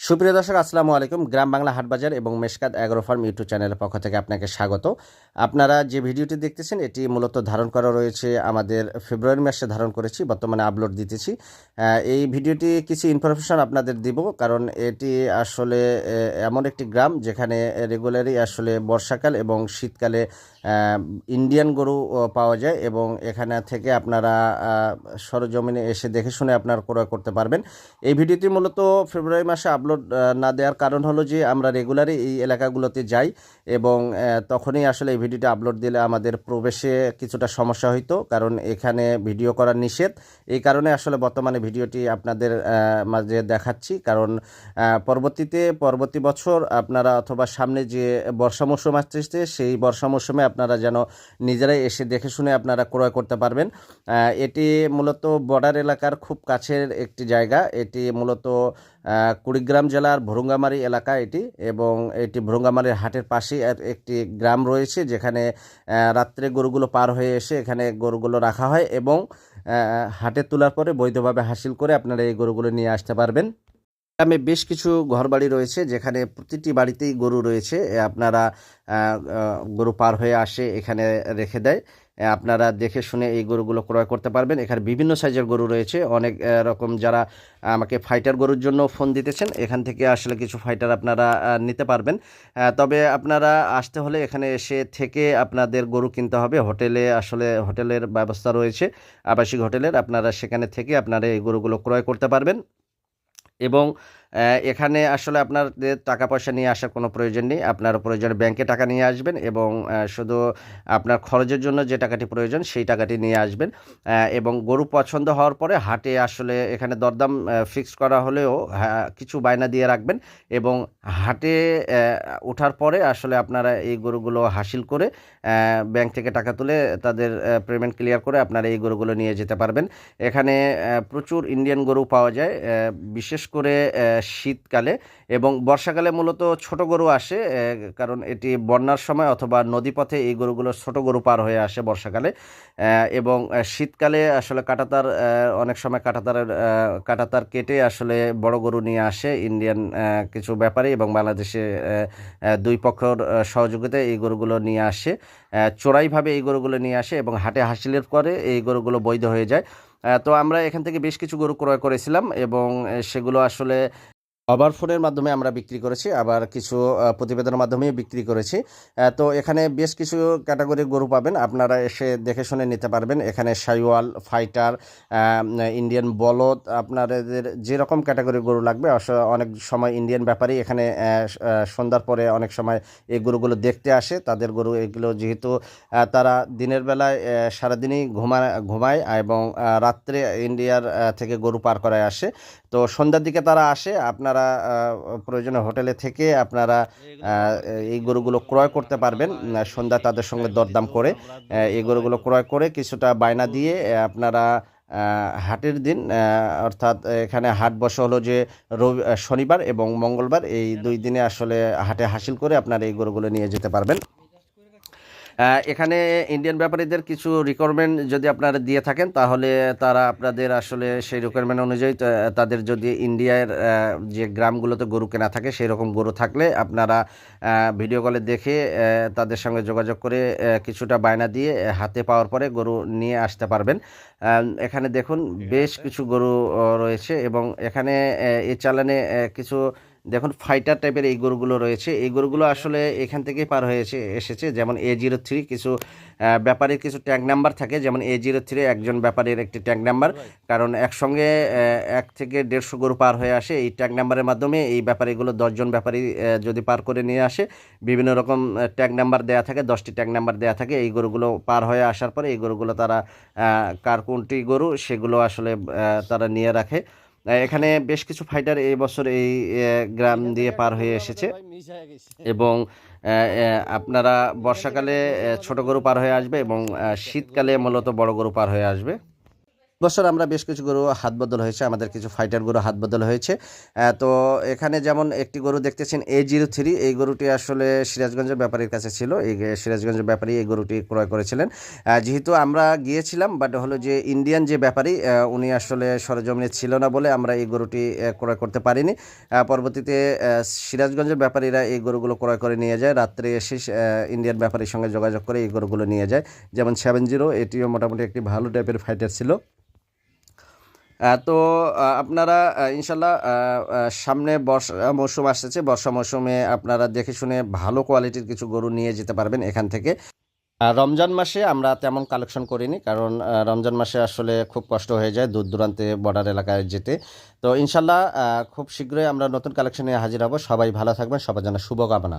সুপ্রিয় দর্শক, আসসালামু আলাইকুম। গ্রাম বাংলা হাটবাজার এবং মেশকাত অ্যাগ্রো ফার্ম ইউটিউব চ্যানেলের পক্ষ থেকে আপনাকে স্বাগত। আপনারা যে ভিডিওটি দেখতেছেন, এটি মূলত ধারণ করা রয়েছে আমাদের ফেব্রুয়ারি মাসে ধারণ করেছি, বর্তমানে আপলোড দিতেছি। এই ভিডিওটি কিছু ইনফরমেশন আপনাদের দিব, কারণ এটি আসলে এমন একটি গ্রাম যেখানে রেগুলারই আসলে বর্ষাকাল এবং শীতকালে ইন্ডিয়ান গরু পাওয়া যায় এবং এখানে থেকে আপনারা সরজমিনে এসে দেখে শুনে আপনারা ক্রয় করতে পারবেন। এই ভিডিওটি মূলত ফেব্রুয়ারি মাসে আপলোড না দেওয়ার কারণ হলো যে আমরা রেগুলারই এই এলাকাগুলোতে যাই এবং তখনই আসলে এই ভিডিওটা আপলোড দিলে আমাদের প্রবেশে কিছুটা সমস্যা হইতো কারণ এখানে ভিডিও করা নিষেধ। এই কারণে আসলে বর্তমানে ভিডিওটি আপনাদের মাঝে দেখাচ্ছি। কারণ পরবর্তীতে পরবর্তী বছর আপনারা অথবা সামনে যে বর্ষা মৌসুম আসতেছে সেই বর্ষা মৌসুমে আপনারা যেন নিজেরাই এসে দেখে শুনে আপনারা ক্রয় করতে পারবেন। এটি মূলত বর্ডার এলাকার খুব কাছের একটি জায়গা। এটি মূলত আহ, কুড়িগ্রাম জেলার ভরুঙ্গামারি এলাকা এটি এবং এটি ভরুঙ্গামারির হাটের পাশেই একটি গ্রাম রয়েছে যেখানে রাত্রে গরুগুলো পার হয়ে এসে এখানে গরুগুলো রাখা হয় এবং হাটে তোলার পরে বৈধভাবে হাসিল করে আপনারা এই গরুগুলো নিয়ে আসতে পারবেন। গ্রামে বেশ কিছু ঘরবাড়ি রয়েছে যেখানে প্রতিটি বাড়িতেই গরু রয়েছে। আপনারা গরু পার হয়ে আসে এখানে রেখে দেয়। আপনারা দেখে শুনে এই গরুগুলো ক্রয় করতে পারবেন। এখানে বিভিন্ন সাইজের গরু রয়েছে। অনেক রকম যারা আমাকে ফাইটার গরুর জন্য ফোন দিতেছেন, এখান থেকে আসলে কিছু ফাইটার আপনারা নিতে পারবেন। তবে আপনারা আসতে হলে এখানে এসে থেকে আপনাদের গরু কিনতে হবে। হোটেলে আসলে হোটেলের ব্যবস্থা রয়েছে। আবাসিক হোটেলের আপনারা সেখানে থেকে আপনারা এই গরুগুলো ক্রয় করতে পারবেন। এবং এখানে আসলে আপনাদের টাকা পয়সা নিয়ে আসার কোনো প্রয়োজন নেই। আপনার প্রয়োজনে ব্যাংকে টাকা নিয়ে আসবেন এবং শুধু আপনার খরচের জন্য যে টাকাটি প্রয়োজন সেই টাকাটি নিয়ে আসবেন। এবং গরু পছন্দ হওয়ার পরে হাটে আসলে এখানে দরদাম ফিক্স করা হলেও হ্যাঁ, কিছু বায়না দিয়ে রাখবেন এবং হাটে ওঠার পরে আসলে আপনারা এই গরুগুলো হাসিল করে ব্যাংক থেকে টাকা তুলে তাদের পেমেন্ট ক্লিয়ার করে আপনারা এই গরুগুলো নিয়ে যেতে পারবেন। এখানে প্রচুর ইন্ডিয়ান গরু পাওয়া যায় বিশেষ করে শীতকালে এবং বর্ষাকালে মূলত ছোট গরু আসে কারণ এটি বন্যার সময় অথবা নদীপথে এই গরুগুলো ছোট গরু পার হয়ে আসে বর্ষাকালে এবং শীতকালে আসলে কাটাতার অনেক সময় কাটাতারের কাটাতার কেটে আসলে বড় গরু নিয়ে আসে। ইন্ডিয়ান কিছু ব্যাপারে এবং বাংলাদেশে দুই পক্ষর সহযোগিতায় এই গরুগুলো নিয়ে আসে চোরাইভাবে এই গরুগুলো নিয়ে আসে এবং হাটে হাসিলের পরে এই গরুগুলো বৈধ হয়ে যায়। তো আমরা এখান থেকে বেশ কিছু গরু ক্রয় করেছিলাম এবং সেগুলো আসলে আবার ফোনের মাধ্যমে আমরা বিক্রি করেছি, আবার কিছু প্রতিবেদনের মাধ্যমেও বিক্রি করেছি। তো এখানে বেশ কিছু ক্যাটাগরির গরু পাবেন, আপনারা এসে দেখে শুনে নিতে পারবেন। এখানে সাইওয়াল, ফাইটার ইন্ডিয়ান বলদ, আপনাদের যেরকম ক্যাটাগরির গরু লাগবে অনেক সময় ইন্ডিয়ান ব্যাপারই এখানে সন্ধ্যার পরে অনেক সময় এই গরুগুলো দেখতে আসে। তাদের গরু এগুলো যেহেতু তারা দিনের বেলায় সারাদিনই ঘুমা, ঘুমায় এবং রাত্রে ইন্ডিয়ার থেকে গরু পার করায় আসে। তো সন্ধ্যার দিকে তারা আসে, আপনারা প্রয়োজনে হোটেলে থেকে আপনারা এই গরুগুলো ক্রয় করতে পারবেন। সন্ধ্যা তাদের সঙ্গে দরদাম করে এই গরুগুলো ক্রয় করে কিছুটা বায়না দিয়ে আপনারা হাটের দিন অর্থাৎ এখানে হাট বসে হলো যে রবি, শনিবার এবং মঙ্গলবার, এই দুই দিনে আসলে হাটে হাসিল করে আপনারা এই গরুগুলো নিয়ে যেতে পারবেন। এখানে ইন্ডিয়ান ব্যাপারীদের কিছু রিকোয়ারমেন্ট যদি আপনারা দিয়ে থাকেন তাহলে তারা আপনাদের আসলে সেই রিকোয়ারমেন্ট অনুযায়ী তাদের যদি ইন্ডিয়ার যে গ্রামগুলোতে গরু কেনা থাকে সেই রকম গরু থাকলে আপনারা ভিডিও কলে দেখে তাদের সঙ্গে যোগাযোগ করে কিছুটা বায়না দিয়ে হাতে পাওয়ার পরে গরু নিয়ে আসতে পারবেন। এখানে দেখুন বেশ কিছু গরু রয়েছে এবং এখানে এই চালানে কিছু দেখুন ফাইটার টাইপের এই গরুগুলো রয়েছে। এই গরুগুলো আসলে এখান থেকেই পার হয়েছে এসেছে। যেমন এ জিরো থ্রি কিছু ব্যাপারীর কিছু ট্যাগ নাম্বার থাকে। যেমন এ জিরো থ্রি একজন ব্যাপারীর একটি ট্যাগ নাম্বার কারণ একসঙ্গে এক থেকে দেড়শো গরু পার হয়ে আসে এই ট্যাগ নাম্বারের মাধ্যমে। এই ব্যাপারীগুলো দশজন ব্যাপারী যদি পার করে নিয়ে আসে বিভিন্ন রকম ট্যাগ নাম্বার দেয়া থাকে দশটি ট্যাগ নাম্বার দেয়া থাকে। এই গরুগুলো পার হয়ে আসার পরে এই গরুগুলো তারা কার কোনটি গরু সেগুলো আসলে তারা নিয়ে রাখে। এখানে বেশ কিছু ফাইটার এই বছর এই গ্রাম দিয়ে পার হয়ে এসেছে। এবং আপনারা বর্ষাকালে ছোট গরু পার হয়ে আসবে এবং শীতকালে মূলত বড় গরু পার হয়ে আসবে। বছর আমরা বেশ কিছু গরু হাত বদল হয়েছে, আমাদের কিছু ফাইটার গরু হাত বদল হয়েছে। তো এখানে যেমন একটি গরু দেখতেছেন এ জিরো থ্রি এই গরুটি আসলে সিরাজগঞ্জের ব্যাপারীর কাছে ছিল, এই সিরাজগঞ্জের ব্যাপারী এই গরুটি ক্রয় করেছিলেন। যেহেতু আমরা গিয়েছিলাম বাট হলো যে ইন্ডিয়ান যে ব্যাপারী উনি আসলে সরজমিনে ছিল না বলে আমরা এই গরুটি ক্রয় করতে পারিনি। পরবর্তীতে সিরাজগঞ্জের ব্যাপারীরা এই গরুগুলো ক্রয় করে নিয়ে যায়, রাত্রে এসে ইন্ডিয়ান ব্যাপারীর সঙ্গে যোগাযোগ করে এই গরুগুলো নিয়ে যায়। যেমন সেভেন জিরো এটিও মোটামুটি একটি ভালো টাইপের ফাইটার ছিল। তো আপনারা ইনশাল্লাহ সামনে বর্ষা মৌসুম আসতেছে। বর্ষা মৌসুমে আপনারা দেখে শুনে ভালো কোয়ালিটির কিছু গরু নিয়ে যেতে পারবেন এখান থেকে। রমজান মাসে আমরা তেমন কালেকশন করিনি কারণ রমজান মাসে আসলে খুব কষ্ট হয়ে যায় দূর দূরান্তে বর্ডার এলাকায় যেতে। তো ইনশাল্লাহ খুব শীঘ্রই আমরা নতুন কালেকশন হাজির হব। সবাই ভালো থাকবেন, সবার জন্য শুভকামনা।